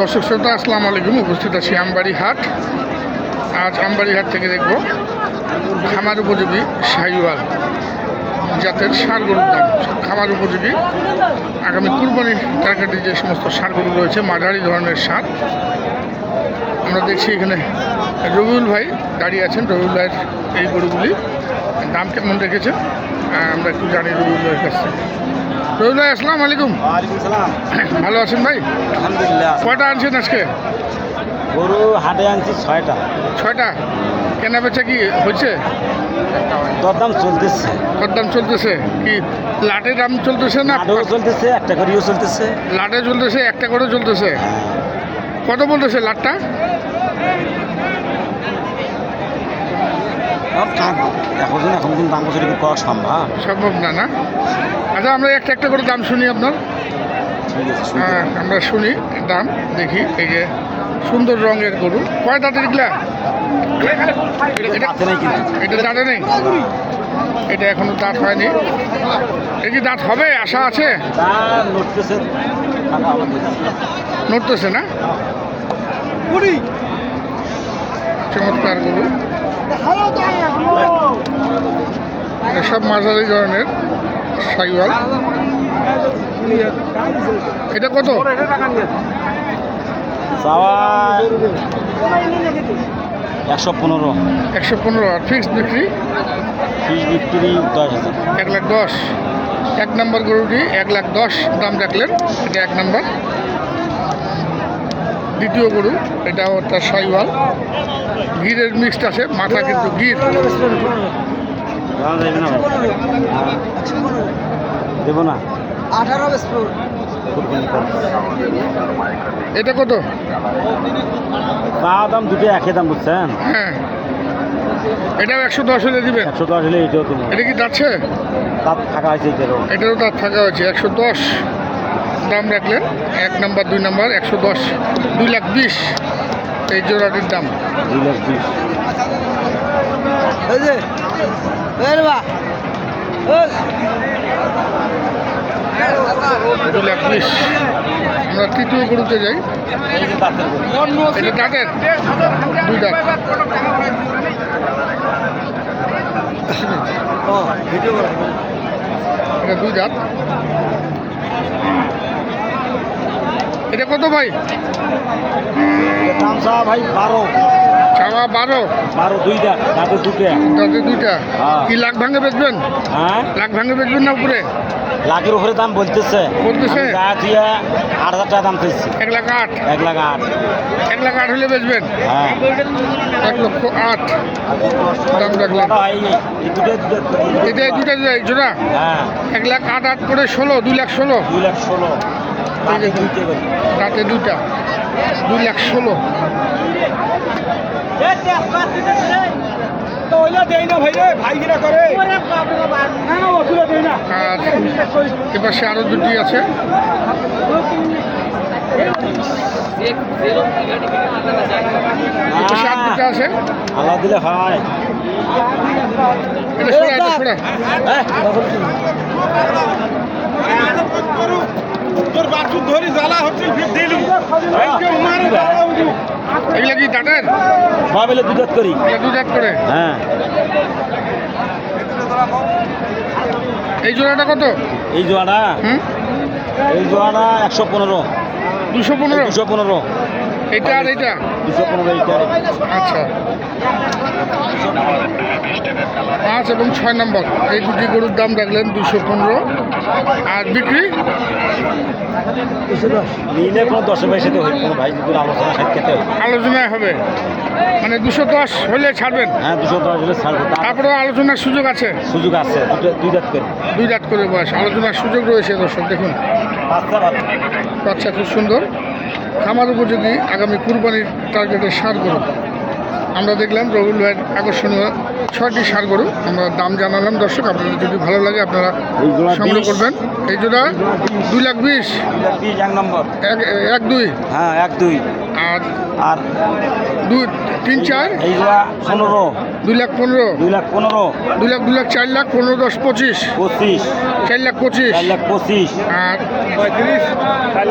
দর্শক শ্রোতা, আসসালামু আলাইকুম। উপস্থিত আছি আমবাড়ি হাট আজ আমবাড়ি হাট থেকে দেখব খামার উপযোগী শাহিওয়াল জাতের সার গরুর দাম। খামার উপযোগী। আগামী কুরবানির টার্গেটে যে সমস্ত সার গরু রয়েছে, মাঝারি ধরনের সার। আমরা দেখছি এখানে রবিউল ভাই দাঁড়িয়ে আছেন। রবিউল ভাইয়ের এই গরুগুলি দাম কেমন রেখেছে আমরা একটু জানি রবিউল ভাইয়ের কাছ থেকে। ভাই আসসালামু আলাইকুম। ভালো আছেন ভাই? আলহামদুলিল্লাহ। কয়টা আনছেন আজকে? গরু হাটে আনছি ছয়টা। ছয়টা? কেনা বেচা কি হয়েছে দরদাম চলতেছে। কত দাম চলতেছে। কি লাটে দাম চলতেছে না আটও চলতেছে একটা করিও চলতেছে। লাটে চলতেছে একটা করে চলতেছে? কত বলতেছে লাটটা? থাক এখন এখন দিন দাম বছর করা সম্ভব? সম্ভব না না? আচ্ছা আমরা একটা একটা করে দাম শুনি আপনার। হ্যাঁ, আমরা শুনি দাম দেখি এই যে সুন্দর রঙের গরু। কয় দাঁতের এগুলা? এটা- দাঁতে নেই এটা এখনও দাঁত হয়নি। এই কি দাঁত হবে? আশা আছে? নড়তেছে টাকা আবার দিতে হবে। নড়তেছে না চমৎকার গরু এটা সব মাঝারি ধরনের সাইওয়াল। এটা কত? একশো পনেরো। একশো পনেরো। আর ফিক্সড বিক্রি? ফিস বিক্রি দশ হাজার। এক লাখ দশ। এক নম্বর গরুটি এক লাখ দশ। দাম রাখলেন এটা এক নম্বর। দ্বিতীয় গরু এটাও তার সাইওয়াল। গিরের মিক্সড আছে মাথা কিন্তু গির দেবো না। আঠারো। এটা কত? চা দাম দুটো একই দাম বুঝছেন? হ্যাঁ। এটাও একশো দশ হলে দিবেন? একশো দশ হলে এটাও তুমি এটা কি যাচ্ছে তার থাকা হয়েছে এটারও। এটারও তার থাকা হয়েছে একশো দশ। দাম রাখলেন এক নাম্বার দুই নাম্বার একশো দশ দুই লাখ বিশ এই জোড়াটির দাম। দুই লাখ বিশ। দুই লাখ বিশ। আমরা তৃতীয় গরুতে যাই। এটা দাঁতের? দুই দাঁত। ও ভিডিও করো। এটা দুই দাঁত। এটা কত ভাই? ভাই বারো। বারো? বারো দুইটা দাঁতে দুটা দাঁতে দুইটা। হ্যাঁ। কি লাখ ভাঙে বেচবেন? হ্যাঁ। লাখ ভাঙে বেচবেন না উপরে? লাখের উপরে দাম বলতেছে। আট হাজার টাকা দাম এক লাখ আট? এক লাখ আট। এক লাখ আট হলে বেচবেন? হ্যাঁ। এক লক্ষ আট। দাম রাখলাম ভাই এই দুটো এটা দুটা জোড়া হ্যাঁ। এক লাখ আট আট করে ষোলো দুই লাখ ষোলো। দুই লাখ ষোলো। রাতে দুইটা দুই লাখ ষোলো। আর এপাশে আরও দুটি আছে। এপাশে আর দুটো আছে। আল্লাহ দিলে হয়। এটা সরা এটা সরা হ্যাঁ এগুলা কি দাঁতের ভাবিলে দুধ করি। এগুলা দুই দাঁত করে? হ্যাঁ। এই জোড়াটা কত? এই হুম? এই জোয়াটা একশো পনেরো। দুশো পনেরো? দুশো পনেরো। এটা আর এইটা? দুশো পনেরো এইটা। আচ্ছা। পাঁচ এবং ছয় নম্বর। এই দুটি গরুর দাম রাখলেন দুশো পনেরো। আর বিক্রি? নিলে কোনো দশে পয়সা তো কোনো ভাই যদি আলোচনা সাক্ষাতে আলোচনায় হবে। মানে দুশো দশ হলে ছাড়বেন? হ্যাঁ দুশো দশ হলে ছাড়বো। তার তারপরেও আলোচনার সুযোগ আছে? সুযোগ আছে দুই রাত করে। দুই রাত করে বয়স। আলোচনার সুযোগ রয়েছে দর্শক দেখুন। বাচ্চা বাচ্চা। খুব সুন্দর। খামার উপযোগী আগামী কুরবানির টার্গেটের সার গরু। আমরা দেখলাম রবিউল ভাইয়ের আকর্ষণীয় ছয়টি সার গরু। আমরা দাম জানালাম দর্শক আপনাদের যদি ভালো লাগে আপনারা সংগ্রহ করবেন। এই জোড়া দুই লাখ বিশ। এক দুই। হ্যাঁ এক দুই। আর আর দুই তিন চার? এই জোড়া পনেরো। দুই লাখ পনেরো। দুই লাখ পনেরো। দুই লাখ দুই লাখ চার লাখ পনেরো দশ পঁচিশ। পঁচিশ। চার লাখ পঁচিশ। চার লাখ পঁচিশ। আর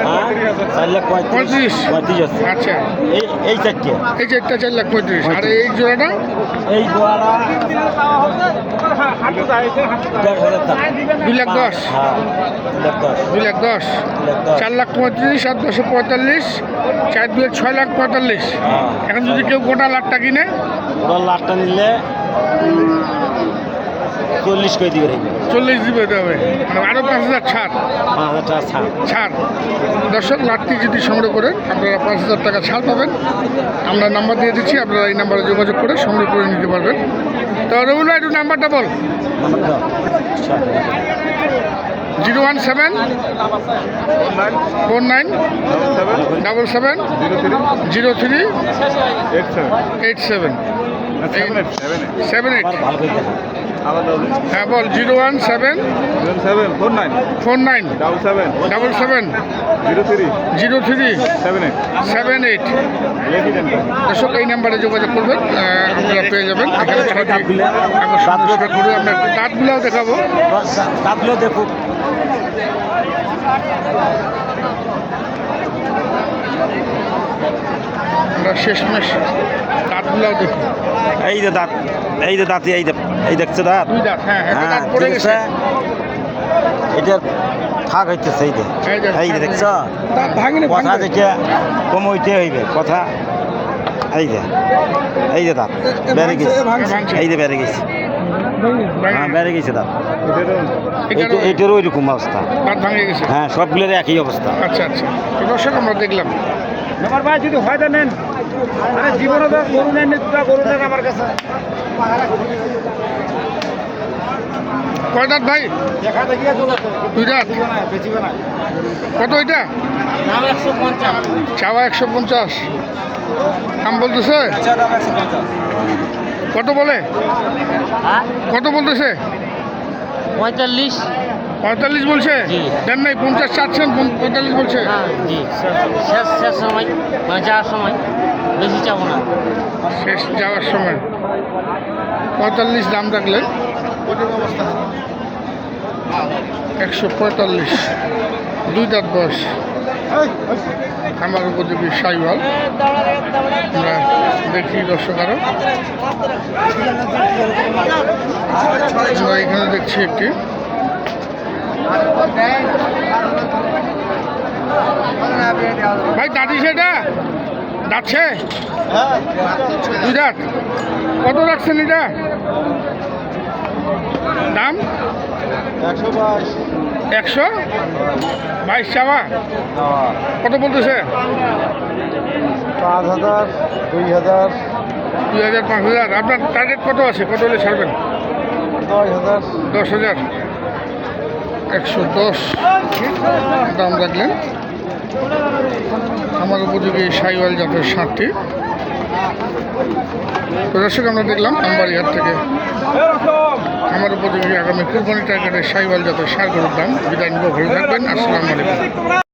হ্যাঁ? চার লাখ পঁয়ত্রিশ। পঁয়ত্রিশ। পঁয়ত্রিশ আছে। আচ্ছা। এই এই চারটে। এই চারটা চার লাখ পঁয়ত্রিশ। আর এই জোড়াটা? এই দুই লাখ দশ। হ্যাঁ দুই লাখ দশ। দুই লাখ দশ। চার লাখ পঁয়ত্রিশ আর দশে পঁয়তাল্লিশ চার দুই ছয় লাখ পঁয়তাল্লিশ। এখন যদি কেউ গোটা লাখটা কিনে ওরা লাখটা নিলে চল্লিশ করে দিবে চল্লিশ দিবে হবে মানে আরও পাঁচ হাজার ছাড়। পাঁচ হাজার ছাড়। ছাড়। দর্শক লাটটি যদি সংগ্রহ করেন আপনারা পাঁচ হাজার টাকা ছাড় পাবেন। আমরা নাম্বার দিয়ে দিচ্ছি আপনারা এই নাম্বারে যোগাযোগ করে সংগ্রহ করে নিতে পারবেন। তো রবুল একটু নাম্বারটা বল। Zero one seven four nine double seven zero three eight seven seven eight. Seven seven করে দেখো হ্যাঁ বল zero one seven seven four nine. Four nine double seven double seven zero three zero three seven eight seven eight দর্শক এই নাম্বারে যোগাযোগ করবেন আপনারা পেয়ে যাবেন। এখানে ছয়টি আকর্ষণীয় ষাঁড় গরু আমরা একটু দাঁতগুলোও দেখাবো। তাপলেও দেখো আমরা শেষমেশ দেখি। এই যে দাঁত এই যে দাঁত এই এই দেখছ দাঁত? দুই দাঁত হ্যাঁ হ্যাঁ পড়ে গেছে। এটা থাক হইতেছে এই যে। এই যে দেখছ? কথা দেখে কম হইতে হইবে কথা। এই যে এই যে দাঁত বেড়ে গেছে। এই যে বেড়ে গেছে। হ্যাঁ বেড়ে গেছে দাঁত এটারও ওইরকম অবস্থা। হ্যাঁ সবগুলোর একই অবস্থা। আচ্ছা আচ্ছা। দর্শক আমরা দেখলাম। আমার ভাই যদি হয় তা নেন। আরে জীবনে তো গরু নেন গরু নেন আমার কাছে। কয় দাঁত ভাই? দেখা দেখিয়া চলে দুই দাঁত? না কত এটা চাওয়া একশো পঞ্চাশ। দাম বলতেছে? কত বলে? কত বলতেছে? পঁয়তাল্লিশ। পঁয়তাল্লিশ বলছে। দেন নাই পঞ্চাশ চাচ্ছেন পঁয়তাল্লিশ বলছে। হ্যাঁ জি। শেষ শেষ সময় মানে যাওয়ার সময়। বেশি চাবো না। শেষ যাওয়ার সময়। পঁয়তাল্লিশ দাম রাখলে একশো পঁয়তাল্লিশ। দুই দাঁত বয়স। আমার উপযোগী সাইওয়াল। আমরা দেখি দর্শক আরও। এখানে দেখছি একটি। ভাই দাঁড়িয়ে সেটা যাচ্ছে দুই কত রাখছেন এটা? দাম? একশো বাইশ। একশো? বাইশ চাওয়া? কত বলতেছে? পাঁচ হাজার দুই হাজার। দুই হাজার পাঁচ হাজার। আপনার টার্গেট কত আছে? কত হলে ছাড়বেন? দশ হাজার। দশ হাজার। একশো দশ। দাম রাখলেন। আমার উপযোগী সাইওয়াল জাতের ষাটটি দর্শক, আমরা দেখলাম আমবাড়িহাট থেকে আমার উপযোগী আগামী কুরবানি টার্গেটের সাইওয়াল জাতের সার গরুর দাম। বিদায় নিব, ভালো থাকবেন। আসসালামু আলাইকুম।